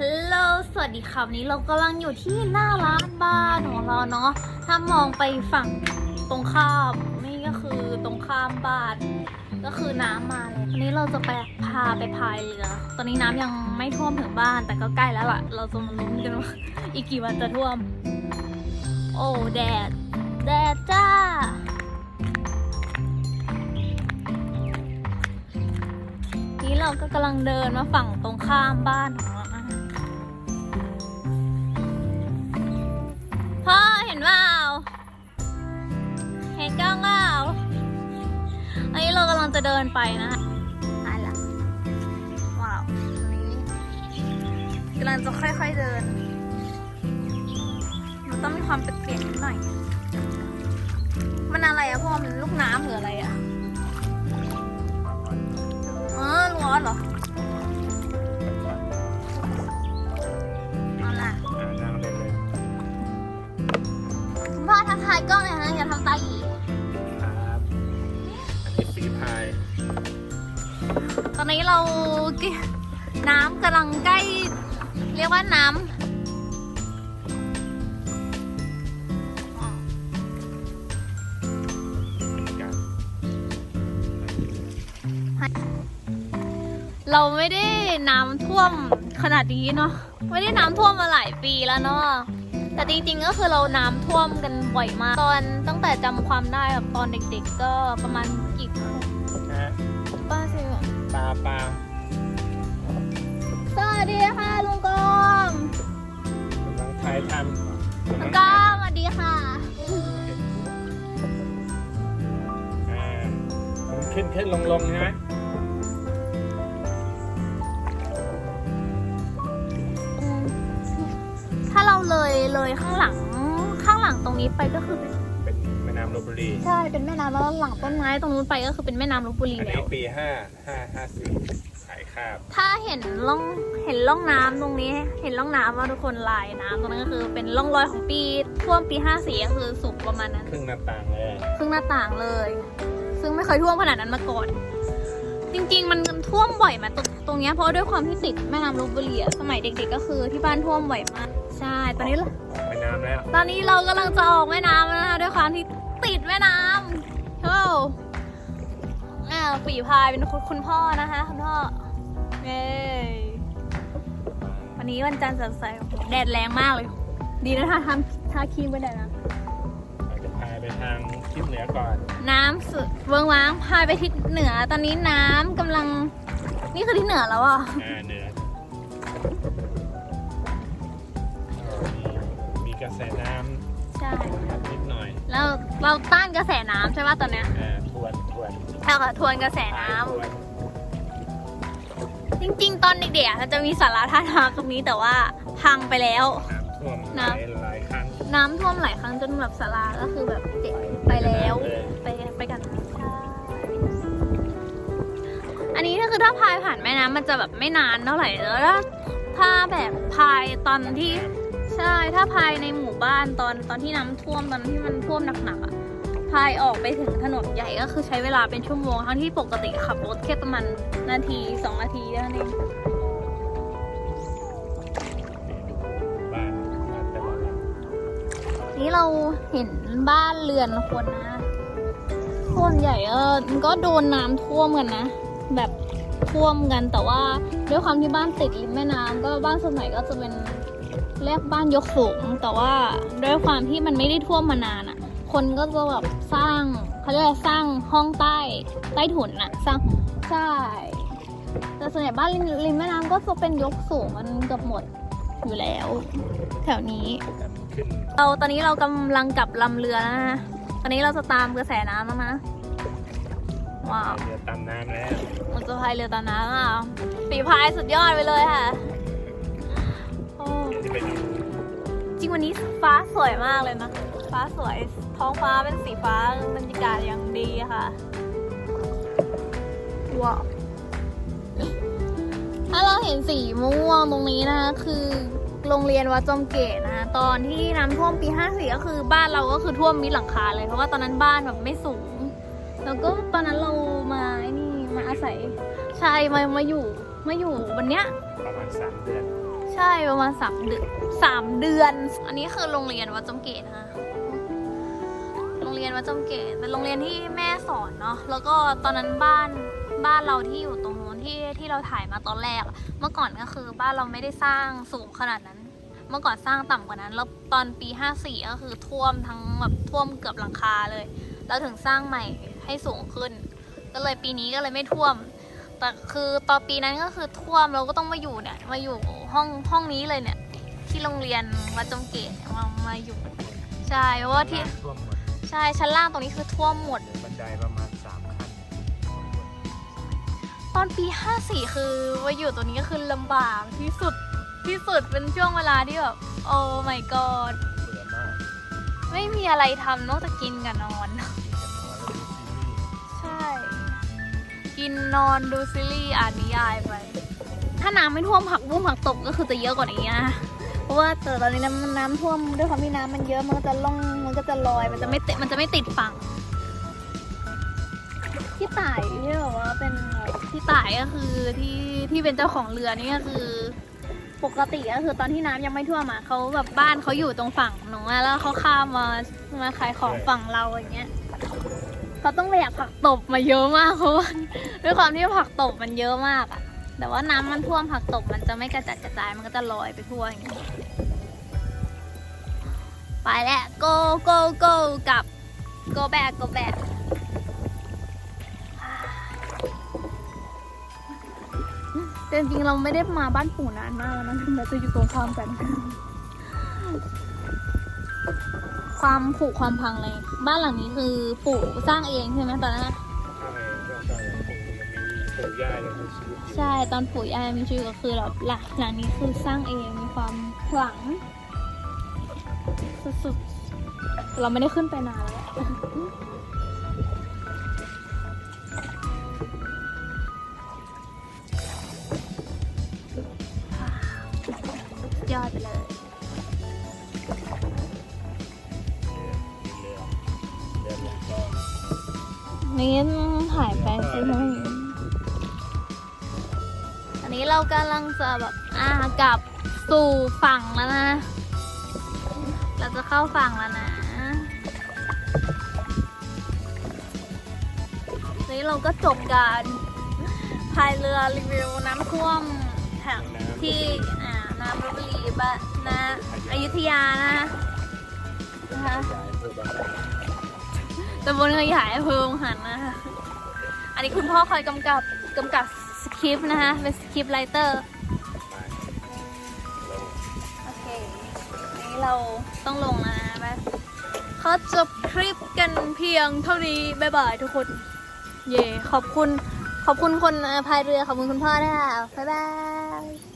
ฮัลโหล สวัสดีค่ะวันนี้เรากำลังอยู่ที่หน้าร้านบ้านของเราเนาะ ถ้ามองไปฝั่งตรงข้ามนี่ก็คือตรงข้ามบ้าน ก็คือน้ำมาเลยวันนี้เราจะไปพาไปพายเรือ ตอนนี้น้ำยังไม่ท่วมถึงบ้าน แต่ก็ใกล้แล้วล่ะ เราจะมาลุ้นกันว่าอีกกี่วันจะท่วม โอ้แดด แดดจ้านี้เราก็กำลังเดินมาฝั่งตรงข้ามบ้าน เรากำลังจะเดินไปนะคะตายละว้าวตรงนี้กำลังจะค่อยๆเดินมันต้องมีความเปลี่ยนๆนิดหน่อย มันอะไรอะพ่อมันลูกน้ำหรืออะไรอะเออร้อนเหรอเอาล่ะอ่านั่งเล่นเลย คุณพ่อทักทายกล้องหน่อยนะอย่าทำตาหยี อนนี้เรากิน้ำกำลังใกล้ เรียกว่าน้กันำเราไม่ได้น้ำท่วมขนาดนี้เนาะไม่ได้น้ำท่วมมาหลายปีแล้วเนาะแต่จริงๆก็คือเราน้ำท่วมกันบ่อยมาก ตอนตั้งแต่จำความได้แบบตอนเด็ก ๆ ก็ประมาณกี่นะฮะป้าสิ ปลาปลาสวัสดีค่ะลุงกองกำลังถ่ายทำลุกำลังงกอถ่ายงสวัสดีค่ะอ่ามันขึ้นขึ้นลงลงใช่ไหมถ้าเราเลยเลยข้างหลังข้างหลังตรงนี้ไปก็คือเป็นเป็น แม่น้ำลบบุรี ใช่เป็นแม่น้ำแล้วหลังต้นไม้ตรงนู้นไปก็คือเป็นแม่น้ำลบบุรีอันแล้นี้ว ปีห้าห้าห้าสี่ขายคาบถ้าเห็นร่องเห็นร่องน้ำตรงนี้ เห็นร่องน้ำว่าทุกคนลายน้ำตรงนั้นก็คือเป็นร่องรอยของปีท่วมปี54ก็คือสูงประมาณนั้น ครึ่งหน้าต่างเลยครึ่งหน้าต่างเลย ซึ่งไม่เคยท่วมขนาดนั้นมาก่อน จริงๆ มันท่วมบ่อยมาตรงตรงเนี้ยเพราะด้วยความที่ติดแม่น้ำลบบุรีอะสมัยเด็กๆ ก็คือที่บ้านท่วมบ่อยมาก ใช่ ตอนนี้ ออกแม่น้ำแล้ว ตอนนี้เรากำลังจะออกแม่น้ำ แล้วนะคะด้วยความที่ติดแม่น้ำโอ้อ่าฝีพายเป็นคุณคุณพ่อนะคะคุณพ่อเย้วันนี้วันจันทร์สดใสแดดแรงมากเลย ดีนะทาทำทาครีมไปแดดนะเราจะพายไปทางทิศเหนือก่อน น้ำสุดเวิงว้างพายไปทิศเหนือ ตอนนี้น้ำกำลัง นี่คือทิศเหนือแล้วอะอ่าเหนือมีมีกระแสน้ใช่ำนิดหน่อยแล้วเราต้านกระแสน้ำใช่ป่ะตอนเนี้ยอ่าทวนทวนใช่ค่ะทวนกระแสน้ำ ทวนจริงๆ ตอนเด็กๆอะจะมีสาราท่าทางตรงนี้แต่ว่าพังไปแล้ว น้ำท่วมหลายหลายครั้งน้ำท่วมหลายครั้งจนแบบสาราก็คือแบบเจ็บไปแล้วไปไปกันใช่อันนี้ก็คือถ้าพายผ่านแม่น้ำมันจะแบบไม่นานเท่าไหร่แล้วถ้าถ้าแบบพายตอนที่ใช่ถ้าพายในหมู่ บ้านตอนตอนที่น้ำท่วมตอนที่มันท่วมหนักๆอะพายออกไปถึงถนนใหญ่ก็คือใช้เวลาเป็นชั่วโมงทั้งที่ปกติขับรถแค่ประมาณนาทีสองนาทีเท่านั้นเองนี่เราเห็นบ้านเรือนคนนะส่วนใหญ่เออมันก็โดนน้ำท่วมกันนะ แบบท่วมกันแต่ว่าด้วยความที่บ้านติดริมแม่น้ำก็บ้านส่วนใหญ่ก็จะเป็น เรียกบ้านยกสูง แต่ว่าด้วยความที่มันไม่ได้ท่วมมานานอะ่ะ คนก็จะแบบสร้างเขาเรียกว่าสร้างห้องใต้ใต้ถุนอะสร้างใช่แต่ส่วนใหญ่บ้านริมริมแม่น้ำก็จะเป็นยกสูงมันเกือบหมดอยู่แล้ว แถวนี้แต่มันขึ้นเราตอนนี้เรากำลังกลับลำเรือแล้วนะตอนนี้เราจะตามกระแสน้ำแล้วนะว้าวเรือตามน้ำแล้วมันจะพายเรือตามน้ำอะฝีพายสุดยอดไปเลยค่ะ โอ้เดี๋ยวจะไปดูจริงวันนี้ฟ้าสวยมากเลยนะ ฟ้าสวย ท้องฟ้าเป็นสีฟ้าบรรยากาศอย่างดีค่ะ ว้าว ถ้าเราเห็นสีม่วงตรงนี้นะคะ คือโรงเรียนวัดจอมเกตนะคะตอนที่น้ำท่วมปี54ก็คือบ้านเราก็คือท่วมมิดหลังคาเลยเพราะว่าตอนนั้นบ้านแบบไม่สูง แล้วก็ตอนนั้นเรามาไอ้นี่มาอาศัยใช่มามาอยู่มาอยู่วันเนี้ยประมาณสามเดือน ใช่ประมาณสามเดือนสามเดือน อันนี้คือโรงเรียนวัดจมเกตนะคะโรงเรียนวัดจมเกตเป็นโรงเรียนที่แม่สอนเนาะแล้วก็ตอนนั้นบ้านบ้านเราที่อยู่ตรงนู้นที่ที่เราถ่ายมาตอนแรก เมื่อก่อนก็คือบ้านเราไม่ได้สร้างสูงขนาดนั้น เมื่อก่อนสร้างต่ำกว่านั้น แล้วตอนปี 54 ก็คือท่วมทั้งแบบท่วมเกือบหลังคาเลย แล้วถึงสร้างใหม่ให้สูงขึ้น ก็เลยปีนี้ก็เลยไม่ท่วม แต่คือตอนปีนั้นก็คือท่วมเราก็ต้องมาอยู่เนี่ยมาอยู่ห้องห้องนี้เลยเนี่ย ที่โรงเรียนวัดจอมเกตเนี่ยมามาอยู่ใช่เพราะว่าที่ท่วมหมดใช่ชั้นล่างตรงนี้คือท่วมหมด บันไดประมาณสามขั้นตอนปี 54 คือว่าอยู่ตัวนี้ก็คือลำบากที่สุดที่สุดเป็นช่วงเวลาที่แบบโอ้ my god เบื่อมาก ไม่มีอะไรทำนอกจากกินกับนอน กินนอนดูซีรีส์อ่านนิยายไป ถ้าน้ำไม่ท่วมผักบุ้งผักตบก็คือจะเยอะกว่านี้นะเพราะว่าแต่ตอนนี้น้ำน้ำท่วมด้วยความที่น้ำมันเยอะมันก็จะล่องมันก็จะลอยมันจะไม่ติดมันจะไม่ติดฝั่งพี่ต่ายที่แบบว่าเป็นพี่ต่ายก็คือที่ที่เป็นเจ้าของเรือนี่ก็คือปกติก็คือตอนที่น้ำยังไม่ท่วมอะเขาแบบบ้านเขาอยู่ตรงฝั่งหนูอะแล้วเขาข้ามมามาขายของฝั่งเราอย่างเงี้ย เขาต้องแบกผักตบมาเยอะมากเพราะว่าด้วยความที่ผักตบมันเยอะมากอะแต่ว่าน้ำมันท่วมผักตบมันจะไม่กระจัดกระจายมันก็จะลอยไปทั่วอย่างเงี้ยไปแล้ว go go go กลับ go back go back แต่จริงๆเราไม่ได้มาบ้านปู่นานมากแล้วนะถึงแม้จะอยู่ตรงข้ามกัน ความผุความพังเลย บ้านหลังนี้คือปู่สร้างเองใช่ไหมตอนนั้นอะใช่ก็ใช่ผมยังมีปู่ย่ายังมีชีวิตอยู่ใช่ตอนปู่ย่ามีชีวิตก็คือแบบหลังหลังนี้คือสร้างเองมีความขลังสุดๆเราไม่ได้ขึ้นไปนานแล้วยอดไปเลย นี่ถ่ายไปใช่ไหมอันนี้เรากำลังจะแบบอ่ากลับสู่ฝั่งแล้วนะ เราจะเข้าฝั่งแล้วนะนี่เราก็จบการพายเรือรีวิวน้ำท่วมแถที่อ่าน้ำลบบุรีบะนะอยุธยานะนะคะ ตำบลขยายอำเภอหันนะคะ อันนี้คุณพ่อคอยกำกับกำกับสคริปต์นะคะเป็นสคริปต์ไรเตอร์ โอเค นี้เราต้องลงแล้วนะแบบเขาจบคลิปกันเพียงเท่านี้ บ๊ายบายทุกคน เย่ขอบคุณ ขอบคุณคนพายเรือ ขอบคุณคุณพ่อด้วยค่ะ บ๊ายบาย